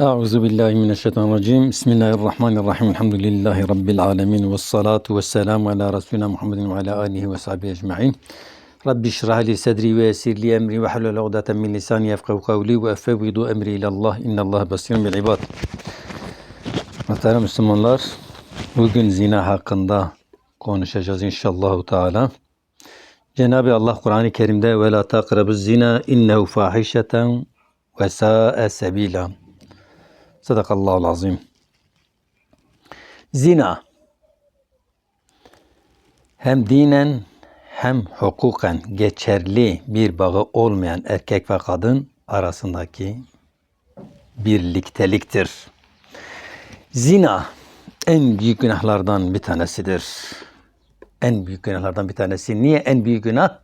Euzu billahi mineşşeytanirracim. Bismillahirrahmanirrahim. Elhamdülillahi rabbil alamin ve salatu vesselamu ala resulina Muhammedin ve ala alihi ve sahbihi ecmaîn. Rabbi şrah li sadri ve yessir li emri ve hlul ukdeten min lisani yefkahu kavli ve efevvidu emri ilallah. İnnallah basirun bil ibad. Muhterem Müslümanlar, bugün zina hakkında konuşacağız inşallah Teala. Cenab-ı Allah Kur'an-ı Kerim'de ve la takrabuz zina innehu fahişeten ve sa'e sebila. Sadakallahu azim. Zina hem dinen hem hukuken geçerli bir bağı olmayan erkek ve kadın arasındaki birlikteliktir. Zina en büyük günahlardan bir tanesidir. En büyük günahlardan bir tanesi. Niye en büyük günah?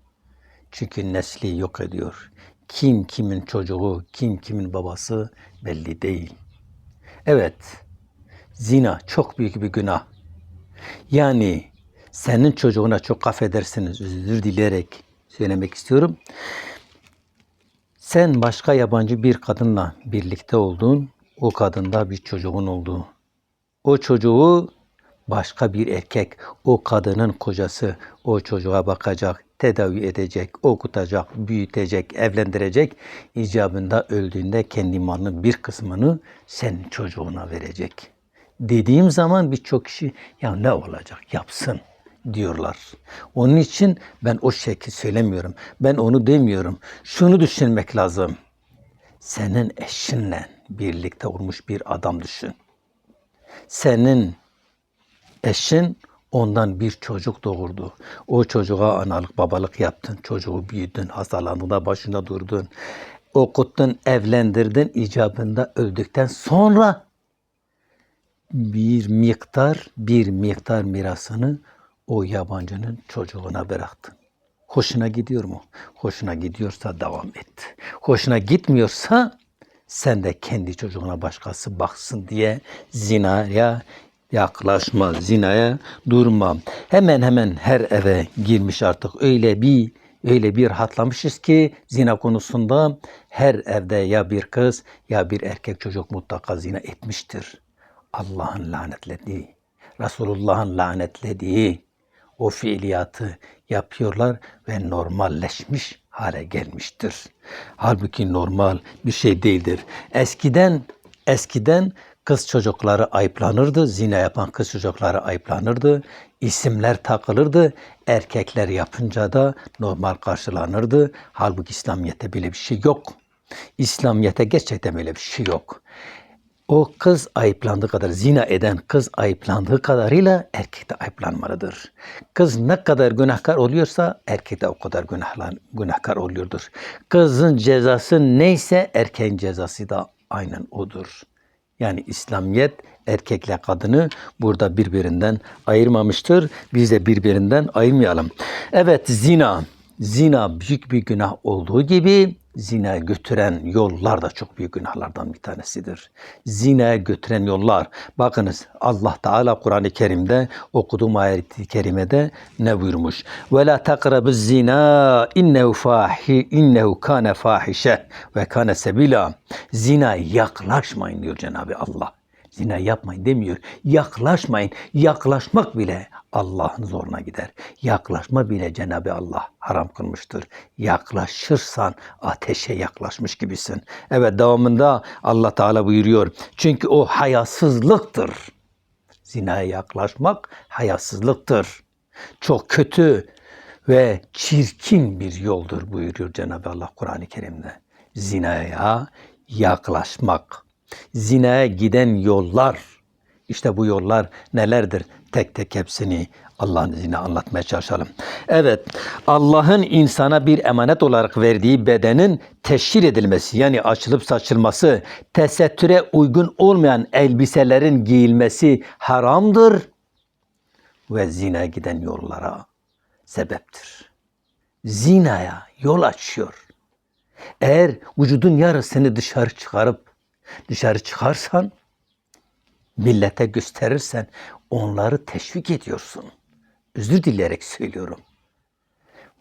Çünkü nesli yok ediyor. Kim kimin çocuğu, kim kimin babası belli değil. Evet, zina çok büyük bir günah. Yani senin çocuğuna çok affedersiniz, özür dileyerek söylemek istiyorum. Sen başka yabancı bir kadınla birlikte oldun, o kadında bir çocuğun oldu. O çocuğu başka bir erkek, o kadının kocası o çocuğa bakacak, tedavi edecek, okutacak, büyütecek, evlendirecek. icabında öldüğünde kendi malının bir kısmını senin çocuğuna verecek. Dediğim zaman birçok kişi ya ne olacak yapsın diyorlar. Onun için ben o şekil söylemiyorum. Ben onu demiyorum. Şunu düşünmek lazım. Senin eşinle birlikte olmuş bir adam düşün. Senin eşin ondan bir çocuk doğurdu. O çocuğa analık babalık yaptın. Çocuğu büyüdün. Hastalandığında başında durdun. Okuttun, evlendirdin. icabında öldükten sonra bir miktar, bir miktar mirasını o yabancının çocuğuna bıraktın. Hoşuna gidiyor mu? Hoşuna gidiyorsa devam et. Hoşuna gitmiyorsa sen de kendi çocuğuna başkası baksın diye zinaya yaklaşma, zinaya durma. Hemen hemen her eve girmiş artık öyle bir öyle bir hatlamışız ki zina konusunda her evde ya bir kız ya bir erkek çocuk mutlaka zina etmiştir. Allah'ın lanetlediği, Resulullah'ın lanetlediği o fiiliyatı yapıyorlar ve normalleşmiş hale gelmiştir. Halbuki normal bir şey değildir. Eskiden eskiden kız çocukları ayıplanırdı. Zina yapan kız çocukları ayıplanırdı. İsimler takılırdı. Erkekler yapınca da normal karşılanırdı. Halbuki İslamiyet'te böyle bir şey yok. İslamiyet'te gerçekten böyle bir şey yok. O kız ayıplandığı kadar, zina eden kız ayıplandığı kadarıyla erkek de ayıplanmalıdır. Kız ne kadar günahkar oluyorsa erkek de o kadar günahlar, günahkar oluyordur. Kızın cezası neyse erkeğin cezası da aynen odur. Yani İslamiyet erkekle kadını burada birbirinden ayırmamıştır. Biz de birbirinden ayırmayalım. Evet zina. Zina büyük bir günah olduğu gibi zina götüren yollar da çok büyük günahlardan bir tanesidir. Zina götüren yollar. Bakınız Allah Teala Kur'an-ı Kerim'de okuduğum ayet-i kerimede ne buyurmuş? Ve la takrabu zina innehu fahi innehu kana fahişe ve kana sebila. Zina yaklaşmayın diyor Cenab-ı Allah. Zina yapmayın demiyor. Yaklaşmayın. Yaklaşmak bile Allah'ın zoruna gider. Yaklaşma bile Cenab-ı Allah haram kılmıştır. Yaklaşırsan ateşe yaklaşmış gibisin. Evet devamında Allah Teala buyuruyor. Çünkü o hayasızlıktır. Zinaya yaklaşmak hayasızlıktır. Çok kötü ve çirkin bir yoldur buyuruyor Cenab-ı Allah Kur'an-ı Kerim'de. Zinaya yaklaşmak zinaya giden yollar. İşte bu yollar nelerdir? Tek tek hepsini Allah'ın izniyle anlatmaya çalışalım. Evet, Allah'ın insana bir emanet olarak verdiği bedenin teşhir edilmesi yani açılıp saçılması, tesettüre uygun olmayan elbiselerin giyilmesi haramdır ve zina giden yollara sebeptir. Zinaya yol açıyor. Eğer vücudun yarısını dışarı çıkarıp dışarı çıkarsan, millete gösterirsen onları teşvik ediyorsun. Özür dileyerek söylüyorum.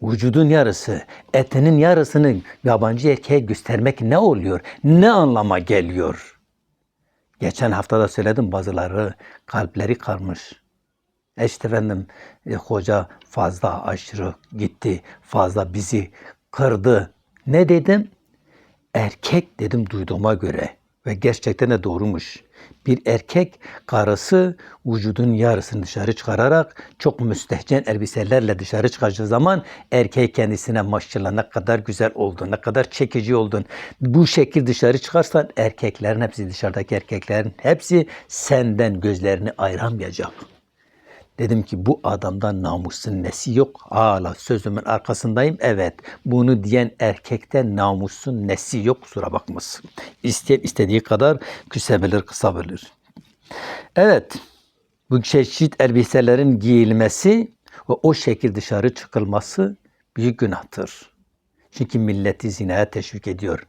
Vücudun yarısı, etinin yarısını yabancı erkeğe göstermek ne oluyor? Ne anlama geliyor? Geçen hafta da söyledim bazıları kalpleri karmış. İşte efendim e, hoca fazla aşırı gitti, fazla bizi kırdı. Ne dedim? Erkek dedim duyduğuma göre ve gerçekten de doğrumuş. Bir erkek karısı vücudun yarısını dışarı çıkararak çok müstehcen elbiselerle dışarı çıkacağı zaman erkek kendisine maşallah ne kadar güzel oldun, ne kadar çekici oldun. Bu şekil dışarı çıkarsan erkeklerin hepsi dışarıdaki erkeklerin hepsi senden gözlerini ayıramayacak. Dedim ki bu adamda namusun nesi yok. Hala sözümün arkasındayım. Evet bunu diyen erkekte namusun nesi yok kusura bakmasın. İsteyip istediği kadar küsebilir kısabilir. Evet bu çeşit elbiselerin giyilmesi ve o şekil dışarı çıkılması büyük günahtır. Çünkü milleti zinaya teşvik ediyor.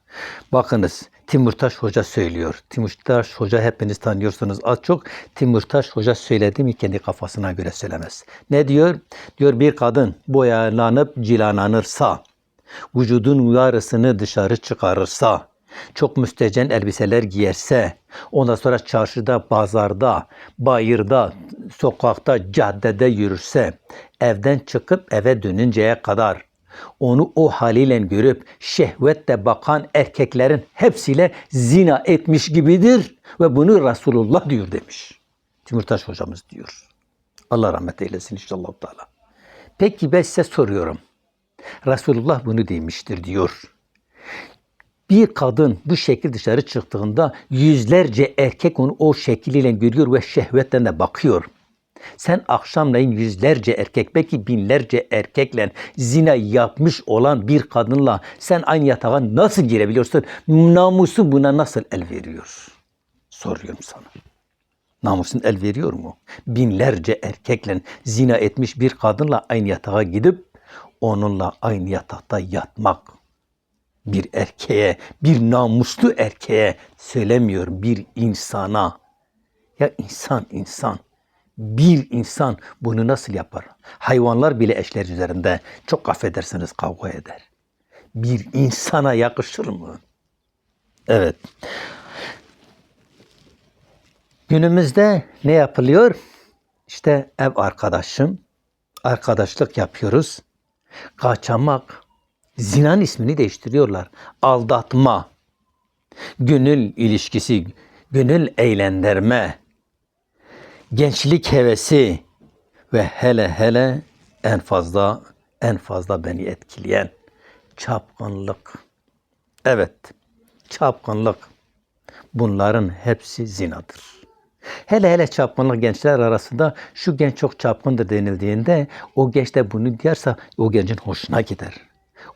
Bakınız Timurtaş Hoca söylüyor. Timurtaş Hoca hepiniz tanıyorsunuz az çok. Timurtaş Hoca söyledi mi kendi kafasına göre söylemez. Ne diyor? Diyor bir kadın boyalanıp cilalanırsa, vücudun yarısını dışarı çıkarırsa, çok müstecen elbiseler giyerse, ondan sonra çarşıda, pazarda, bayırda, sokakta, caddede yürürse, evden çıkıp eve dönünceye kadar onu o haliyle görüp şehvetle bakan erkeklerin hepsiyle zina etmiş gibidir ve bunu Resulullah diyor demiş. Timurtaş hocamız diyor. Allah rahmet eylesin inşallah Teala. Peki ben size soruyorum. Resulullah bunu demiştir diyor. Bir kadın bu şekil dışarı çıktığında yüzlerce erkek onu o şekliyle görüyor ve şehvetle de bakıyor. Sen akşamleyin yüzlerce erkek belki binlerce erkekle zina yapmış olan bir kadınla sen aynı yatağa nasıl girebiliyorsun? Namusu buna nasıl el veriyor? Soruyorum sana. Namusun el veriyor mu? Binlerce erkekle zina etmiş bir kadınla aynı yatağa gidip onunla aynı yatakta yatmak bir erkeğe, bir namuslu erkeğe söylemiyor bir insana. Ya insan insan bir insan bunu nasıl yapar? Hayvanlar bile eşler üzerinde çok affedersiniz kavga eder. Bir insana yakışır mı? Evet. Günümüzde ne yapılıyor? İşte ev arkadaşım, arkadaşlık yapıyoruz. Kaçamak, zinanın ismini değiştiriyorlar. Aldatma, gönül ilişkisi, gönül eğlendirme, gençlik hevesi ve hele hele en fazla en fazla beni etkileyen çapkınlık. Evet, çapkınlık. Bunların hepsi zinadır. Hele hele çapkınlık gençler arasında şu genç çok çapkındır denildiğinde o genç de bunu diyorsa o gencin hoşuna gider.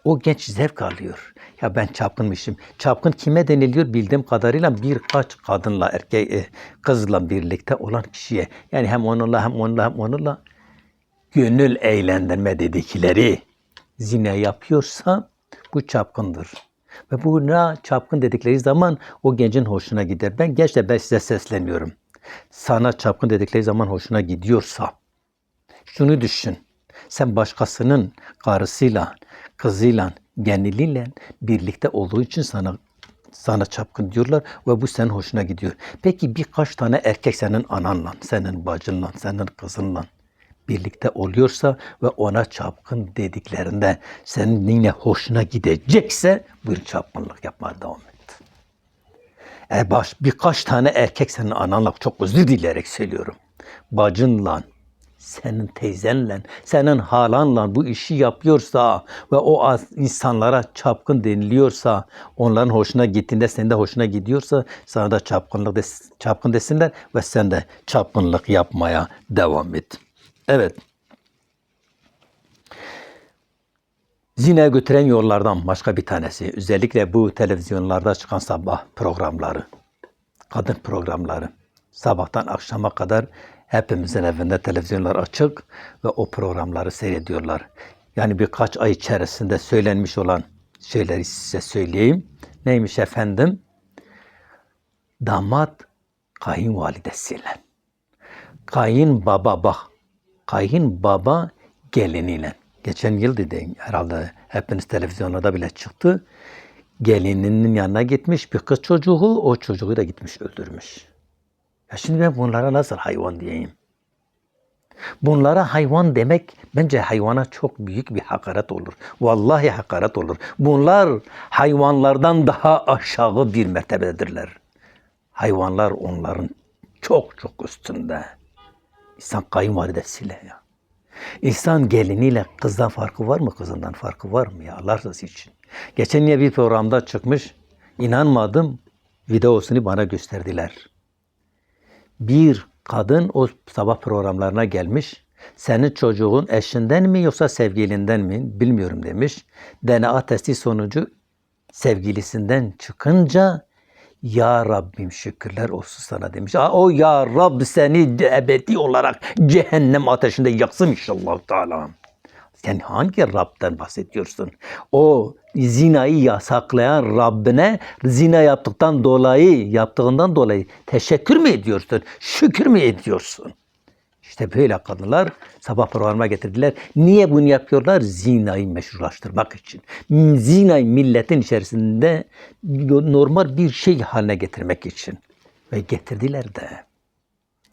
O genç zevk alıyor. Ya ben çapkınmışım. Çapkın kime deniliyor bildiğim kadarıyla birkaç kadınla erkek e, kızla birlikte olan kişiye. Yani hem onunla hem onunla hem onunla gönül eğlendirme dedikleri zine yapıyorsa bu çapkındır. Ve buna çapkın dedikleri zaman o gencin hoşuna gider. Ben gençler ben size sesleniyorum. Sana çapkın dedikleri zaman hoşuna gidiyorsa şunu düşün. Sen başkasının karısıyla, kızıyla, geneliyle birlikte olduğu için sana sana çapkın diyorlar ve bu senin hoşuna gidiyor. Peki birkaç tane erkek senin ananla, senin bacınla, senin kızınla birlikte oluyorsa ve ona çapkın dediklerinde senin yine hoşuna gidecekse bir çapkınlık yapmaya devam et. E baş, birkaç tane erkek senin ananla çok özür dileyerek söylüyorum. Bacınla, senin teyzenle, senin halanla bu işi yapıyorsa ve o insanlara çapkın deniliyorsa, onların hoşuna gittiğinde senin de hoşuna gidiyorsa sana da çapkınlık des, çapkın desinler ve sen de çapkınlık yapmaya devam et. Evet. Zine götüren yollardan başka bir tanesi. Özellikle bu televizyonlarda çıkan sabah programları. Kadın programları. Sabahtan akşama kadar hepimizin evinde televizyonlar açık ve o programları seyrediyorlar. Yani birkaç ay içerisinde söylenmiş olan şeyleri size söyleyeyim. Neymiş efendim? Damat kayınvalidesiyle. Kayın baba bak. Kayın baba geliniyle. Geçen yıl dedi herhalde hepiniz televizyonlarda bile çıktı. Gelininin yanına gitmiş bir kız çocuğu, o çocuğu da gitmiş öldürmüş. Ya şimdi ben bunlara nasıl hayvan diyeyim? Bunlara hayvan demek bence hayvana çok büyük bir hakaret olur. Vallahi hakaret olur. Bunlar hayvanlardan daha aşağı bir mertebededirler. Hayvanlar onların çok çok üstünde. İnsan kayınvalidesiyle ya. İnsan geliniyle kızdan farkı var mı? Kızından farkı var mı ya? Allah razı için. Geçen bir programda çıkmış. İnanmadım. Videosunu bana gösterdiler. Bir kadın o sabah programlarına gelmiş. Senin çocuğun eşinden mi yoksa sevgilinden mi bilmiyorum demiş. DNA testi sonucu sevgilisinden çıkınca ya Rabbim şükürler olsun sana demiş. O ya Rab seni ebedi olarak cehennem ateşinde yaksın inşallah Teala. Sen hangi Rab'den bahsediyorsun? O zinayı yasaklayan Rabbine zina yaptıktan dolayı, yaptığından dolayı teşekkür mü ediyorsun? Şükür mü ediyorsun? İşte böyle kadınlar sabah programına getirdiler. Niye bunu yapıyorlar? Zinayı meşrulaştırmak için. Zinayı milletin içerisinde normal bir şey haline getirmek için. Ve getirdiler de.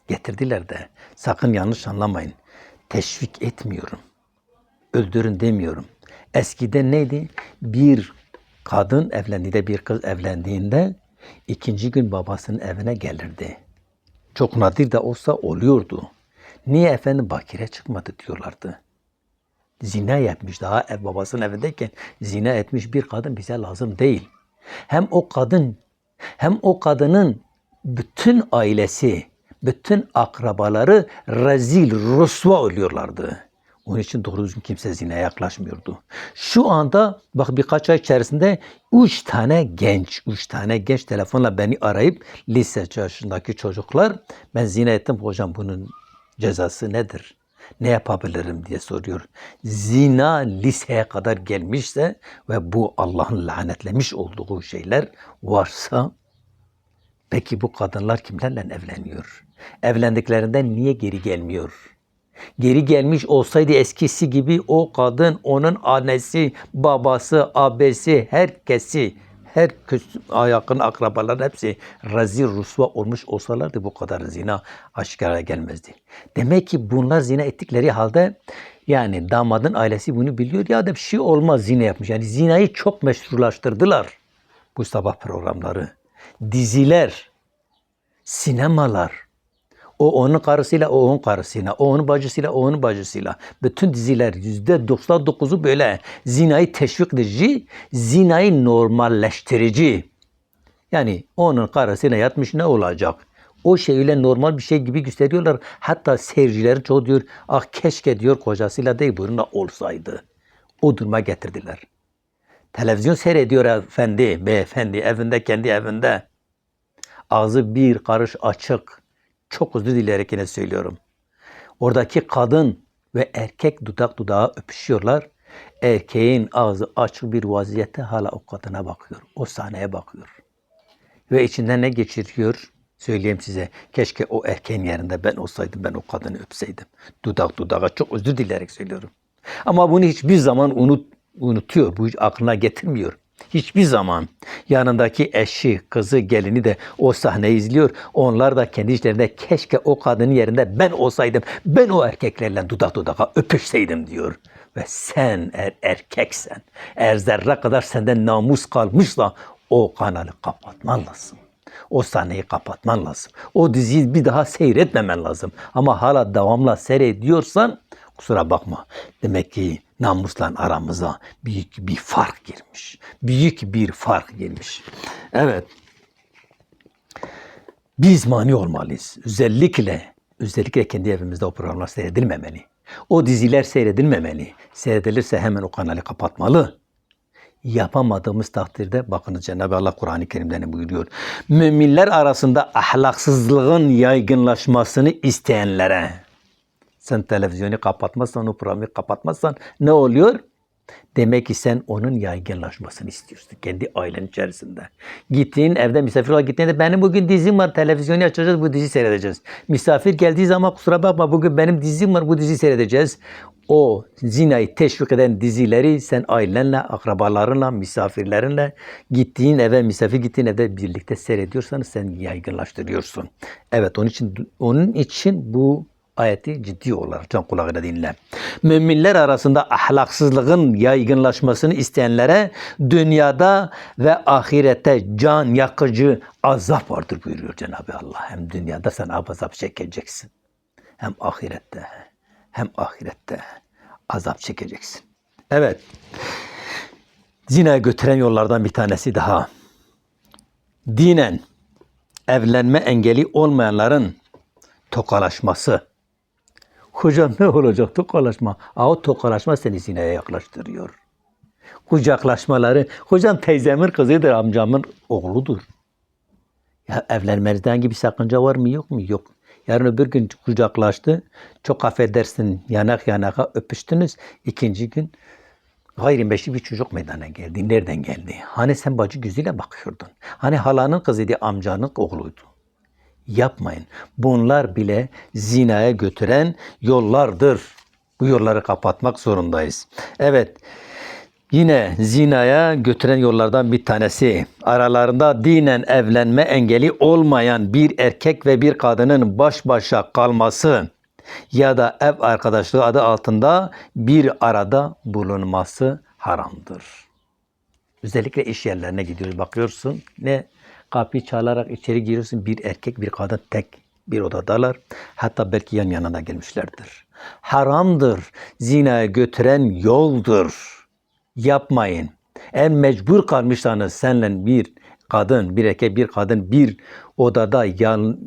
Getirdiler de. Sakın yanlış anlamayın. Teşvik etmiyorum. Öldürün demiyorum. Eskiden neydi? Bir kadın evlendiğinde, bir kız evlendiğinde ikinci gün babasının evine gelirdi. Çok nadir de olsa oluyordu. Niye efendim bakire çıkmadı diyorlardı. Zina yapmış daha ev babasının evindeyken zina etmiş bir kadın bize lazım değil. Hem o kadın hem o kadının bütün ailesi, bütün akrabaları rezil, rüsva oluyorlardı. Onun için doğru düzgün kimse zinaya yaklaşmıyordu. Şu anda bak birkaç ay içerisinde üç tane genç, üç tane genç telefonla beni arayıp lise yaşındaki çocuklar ben zina ettim hocam bunun cezası nedir? Ne yapabilirim diye soruyor. Zina liseye kadar gelmişse ve bu Allah'ın lanetlemiş olduğu şeyler varsa peki bu kadınlar kimlerle evleniyor? Evlendiklerinden niye geri gelmiyor? Geri gelmiş olsaydı eskisi gibi o kadın, onun annesi, babası, abesi, herkesi, her yakın akrabaların hepsi rezil rusva olmuş olsalardı bu kadar zina aşikara gelmezdi. Demek ki bunlar zina ettikleri halde yani damadın ailesi bunu biliyor ya da bir şey olmaz zina yapmış. Yani zinayı çok meşrulaştırdılar bu sabah programları. Diziler, sinemalar, o onun karısıyla, o onun karısıyla, o onun bacısıyla, o onun bacısıyla. Bütün diziler yüzde 99'u böyle zinayı teşvik edici, zinayı normalleştirici. Yani onun karısıyla yatmış ne olacak? O şey öyle normal bir şey gibi gösteriyorlar. Hatta seyircilerin çoğu diyor, ah keşke diyor kocasıyla değil bununla olsaydı. O duruma getirdiler. Televizyon seyrediyor efendi, beyefendi, evinde, kendi evinde. Ağzı bir karış açık çok özür dileyerek yine söylüyorum. Oradaki kadın ve erkek dudak dudağa öpüşüyorlar. Erkeğin ağzı açık bir vaziyette hala o kadına bakıyor. O sahneye bakıyor. Ve içinden ne geçiriyor? Söyleyeyim size. Keşke o erkeğin yerinde ben olsaydım, ben o kadını öpseydim. Dudak dudağa çok özür dileyerek söylüyorum. Ama bunu hiçbir zaman unut, unutuyor. Bu hiç aklına getirmiyor. Hiçbir zaman yanındaki eşi, kızı, gelini de o sahneyi izliyor. Onlar da kendi içlerinde keşke o kadının yerinde ben olsaydım, ben o erkeklerle dudak dudağa öpüşseydim diyor. Ve sen eğer erkeksen, eğer zerre kadar senden namus kalmışsa o kanalı kapatman lazım. O sahneyi kapatman lazım. O diziyi bir daha seyretmemen lazım. Ama hala devamla seyrediyorsan kusura bakma. Demek ki namusla aramıza büyük bir fark girmiş. Büyük bir fark girmiş. Evet. Biz mani olmalıyız. Özellikle özellikle kendi evimizde o programlar seyredilmemeli. O diziler seyredilmemeli. Seyredilirse hemen o kanalı kapatmalı. Yapamadığımız takdirde bakınız Cenab-ı Allah Kur'an-ı Kerim'de buyuruyor? Müminler arasında ahlaksızlığın yaygınlaşmasını isteyenlere sen televizyonu kapatmazsan, o programı kapatmazsan ne oluyor? Demek ki sen onun yaygınlaşmasını istiyorsun kendi ailen içerisinde. Gittiğin evde misafir olarak gittiğinde benim bugün dizim var televizyonu açacağız bu dizi seyredeceğiz. Misafir geldiği zaman kusura bakma bugün benim dizim var bu dizi seyredeceğiz. o zinayı teşvik eden dizileri sen ailenle, akrabalarınla, misafirlerinle gittiğin eve, misafir gittiğin evde birlikte seyrediyorsanız sen yaygınlaştırıyorsun. Evet onun için onun için bu ayeti ciddi olarak can kulağıyla dinle. Müminler arasında ahlaksızlığın yaygınlaşmasını isteyenlere dünyada ve ahirette can yakıcı azap vardır buyuruyor Cenab-ı Allah. Hem dünyada sen azap çekeceksin. Hem ahirette hem ahirette azap çekeceksin. Evet. Zinaya götüren yollardan bir tanesi daha. Dinen evlenme engeli olmayanların tokalaşması. Hocam ne olacak tokalaşma? Aa, tokalaşma seni zinaya yaklaştırıyor. Kucaklaşmaları. Hocam teyzemin kızıdır, amcamın oğludur. Ya evlenmenizde hangi bir sakınca var mı yok mu? Yok. Yarın öbür gün kucaklaştı. Çok affedersin yanak yanaka öpüştünüz. İkinci gün gayrimeşru bir çocuk meydana geldi. Nereden geldi? Hani sen bacı gözüyle bakıyordun. Hani halanın kızıydı, amcanın oğluydu. Yapmayın. Bunlar bile zinaya götüren yollardır. Bu yolları kapatmak zorundayız. Evet. Yine zinaya götüren yollardan bir tanesi. Aralarında dinen evlenme engeli olmayan bir erkek ve bir kadının baş başa kalması ya da ev arkadaşlığı adı altında bir arada bulunması haramdır. Özellikle iş yerlerine gidiyoruz. Bakıyorsun ne kapıyı çalarak içeri giriyorsun. Bir erkek bir kadın tek bir odadalar. Hatta belki yan yana da gelmişlerdir. Haramdır. Zinaya götüren yoldur. Yapmayın. En mecbur kalmışsanız senle bir kadın, bir erkek, bir kadın bir odada yan,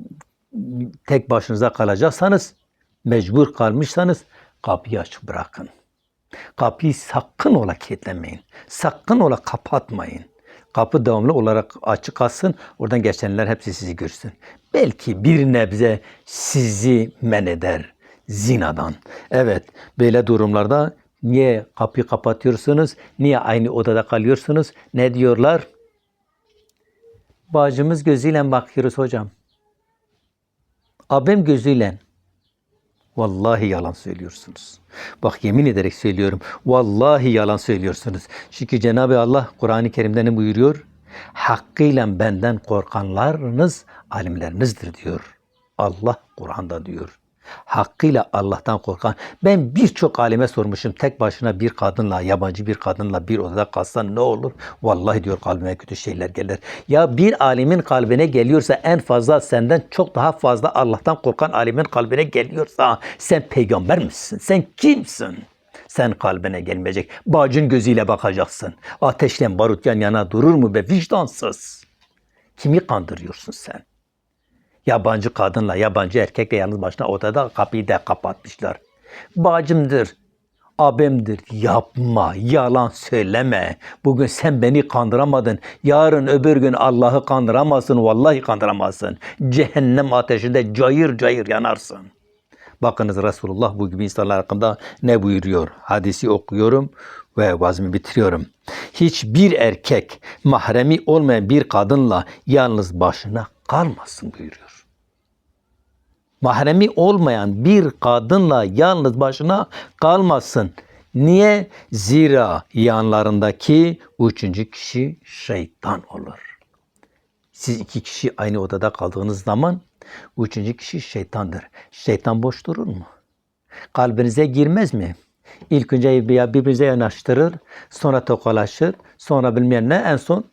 tek başınıza kalacaksanız, mecbur kalmışsanız kapıyı açık bırakın. Kapıyı sakın ola kilitlemeyin. Sakın ola kapatmayın. Kapı devamlı olarak açık kalsın. Oradan geçenler hepsi sizi görsün. Belki bir nebze sizi men eder zinadan. Evet böyle durumlarda niye kapıyı kapatıyorsunuz? Niye aynı odada kalıyorsunuz? Ne diyorlar? Bacımız gözüyle bakıyoruz hocam. Abim gözüyle. Vallahi yalan söylüyorsunuz. Bak yemin ederek söylüyorum. Vallahi yalan söylüyorsunuz. Çünkü Cenab-ı Allah Kur'an-ı Kerim'de ne buyuruyor? Hakkıyla benden korkanlarınız alimlerinizdir diyor. Allah Kur'an'da diyor. Hakkıyla Allah'tan korkan. Ben birçok alime sormuşum. Tek başına bir kadınla, yabancı bir kadınla bir odada kalsan ne olur? Vallahi diyor kalbime kötü şeyler gelir. Ya bir alimin kalbine geliyorsa en fazla senden çok daha fazla Allah'tan korkan alimin kalbine geliyorsa sen peygamber misin? Sen kimsin? Sen kalbine gelmeyecek. Bacın gözüyle bakacaksın. Ateşle barut yan yana durur mu be vicdansız? Kimi kandırıyorsun sen? Yabancı kadınla, yabancı erkekle yalnız başına odada kapıyı da kapatmışlar. Bacımdır, abimdir. Yapma, yalan söyleme. Bugün sen beni kandıramadın. Yarın öbür gün Allah'ı kandıramazsın. Vallahi kandıramazsın. Cehennem ateşinde cayır cayır yanarsın. Bakınız Resulullah bu gibi insanlar hakkında ne buyuruyor? Hadisi okuyorum ve vazmi bitiriyorum. Hiçbir erkek mahremi olmayan bir kadınla yalnız başına kalmasın buyuruyor mahremi olmayan bir kadınla yalnız başına kalmasın. Niye? Zira yanlarındaki üçüncü kişi şeytan olur. Siz iki kişi aynı odada kaldığınız zaman üçüncü kişi şeytandır. Şeytan boş durur mu? Kalbinize girmez mi? İlk önce birbirinize yanaştırır, sonra tokalaşır, sonra bilmem ne, en son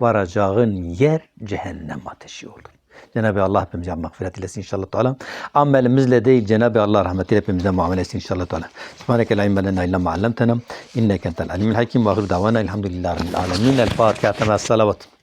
varacağın yer cehennem ateşi olur. Cenab-ı Allah hepimize mağfiret eylesin inşallah Teala. Amelimizle değil Cenab-ı Allah rahmetiyle hepimize muamele etsin inşallah Teala. Subhaneke la ilme lena illa ma allamtena inneke entel alimul hakim ve ahir davana elhamdülillahi rabbil alamin. El Fatiha ve salavat.